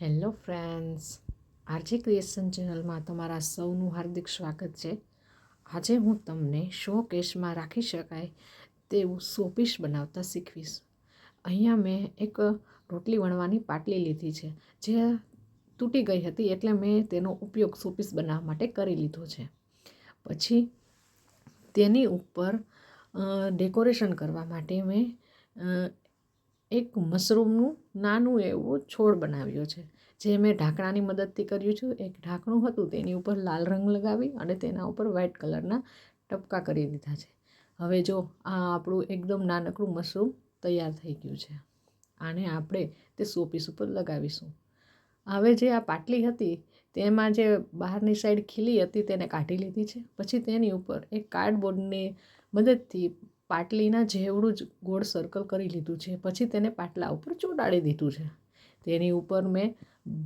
Hello friends, RJ creation ચેનલમાં તમારા સૌનું હાર્દિક સ્વાગત છે. આજે હું તમને શો કેસમાં રાખી શકાય તેવું શોપીસ બનાવતા શીખવીશ. અહીંયા મેં એક રોટલી વણવાની પાટલી લીધી છે, જે તૂટી ગઈ હતી એટલે મેં તેનો ઉપયોગ સોપીસ બનાવવા માટે કરી લીધો છે. પછી તેની ઉપર ડેકોરેશન કરવા માટે મેં એક મશરૂમનું નાનું એવું છોડ બનાવ્યો છે, જે મેં ઢાંકણાની મદદથી કર્યું છે. એક ઢાંકણું હતું, તેની ઉપર લાલ રંગ લગાવી અને તેના ઉપર વ્હાઇટ કલરના ટપકા કરી દીધા છે. હવે જો આ આપણું એકદમ નાનકડું મશરૂમ તૈયાર થઈ ગયું છે, આને આપણે તે શોપીસ ઉપર લગાવીશું. હવે જે આ પાટલી હતી, તેમાં જે બહારની સાઈડ ખીલી હતી, તેને કાઢી લીધી છે. પછી તેની ઉપર એક કાર્ડબોર્ડની મદદથી પાટલીના જેવડું જ ગોળ સર્કલ કરી લીધું છે. પછી તેને પાટલા ઉપર ચોંટાડી દીધું છે. તેની ઉપર મેં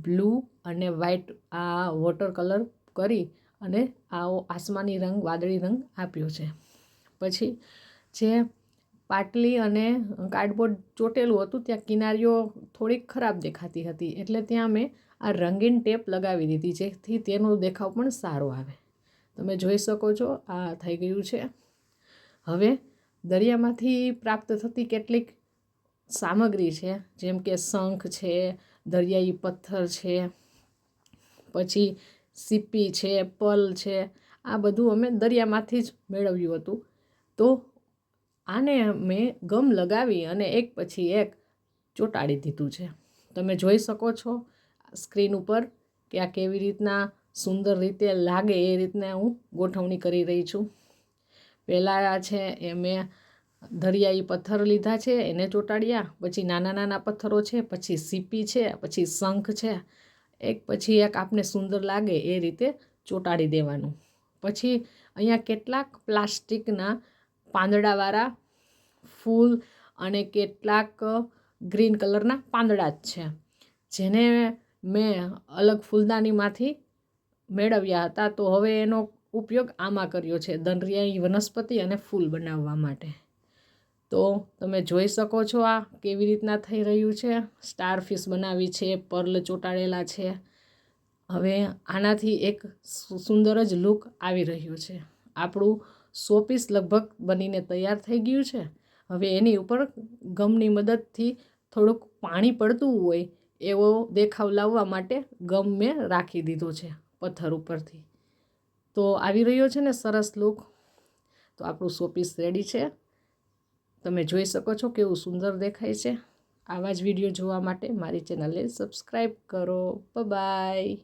બ્લુ અને વ્હાઈટ આ વોટર કલર કરી અને આવો આસમાની રંગ, વાદળી રંગ આપ્યો છે. પછી જે પાટલી અને કાર્ડબોર્ડ ચોટેલું હતું, ત્યાં કિનારીઓ થોડીક ખરાબ દેખાતી હતી. એટલે ત્યાં મેં આ રંગીન ટેપ લગાવી દીધી, જેથી તેનો દેખાવ પણ સારો આવે. તમે જોઈ શકો છો, આ થઈ ગયું છે. હવે દરિયામાંથી પ્રાપ્ત થતી કેટલીક સામગ્રી છે, જેમ કે શંખ છે, દરિયાઈ પથ્થર છે, પછી સીપી છે, પલ છે, આ બધું અમે દરિયામાંથી જ મેળવ્યું હતું. તો આને મેં ગમ લગાવી અને એક પછી એક ચોંટાડી દીધું છે. તમે જોઈ શકો છો સ્ક્રીન ઉપર કે આ કેવી રીતના સુંદર રીતે લાગે એ રીતના હું ગોઠવણી કરી રહી છું. પહેલાં છે એ મેં દરિયાઈ પથ્થર લીધા છે, એને ચોંટાડ્યા, પછી નાના નાના પથ્થરો છે, પછી સીપી છે, પછી શંખ છે, એક પછી એક આપને સુંદર લાગે એ રીતે ચોંટાડી દેવાનું. પછી અહીંયા કેટલાક પ્લાસ્ટિકના પાંદડાવાળા ફૂલ અને કેટલાક ગ્રીન કલરના પાંદડા જ છે, જેને મેં અલગ ફૂલદાનીમાંથી મેળવ્યા હતા. તો હવે એનો ઉપયોગ આમાં કર્યો છે, દરિયાઈ વનસ્પતિ અને ફૂલ બનાવવા માટે. તો તમે જોઈ શકો છો આ કેવી રીતના થઈ રહ્યું છે. સ્ટારફિશ બનાવી છે, પર્લ ચોંટાડેલા છે. હવે આનાથી એક સુંદર જ લુક આવી રહ્યો છે. આપણું શોપીસ લગભગ બનીને તૈયાર થઈ ગયું છે. હવે એની ઉપર ગમની મદદથી થોડુંક પાણી પડતું હોય એવો દેખાવ લાવવા માટે ગમ મેં રાખી દીધો છે, પથ્થર ઉપરથી. તો આવી રહ્યો છે ને સરસ લુક તો આપણું શોપીસ રેડી છે. તમે જોઈ શકો છો કેવું સુંદર દેખાય છે. આવા જ વીડિયો જોવા માટે મારી ચેનલને સબસ્ક્રાઈબ કરો. બાય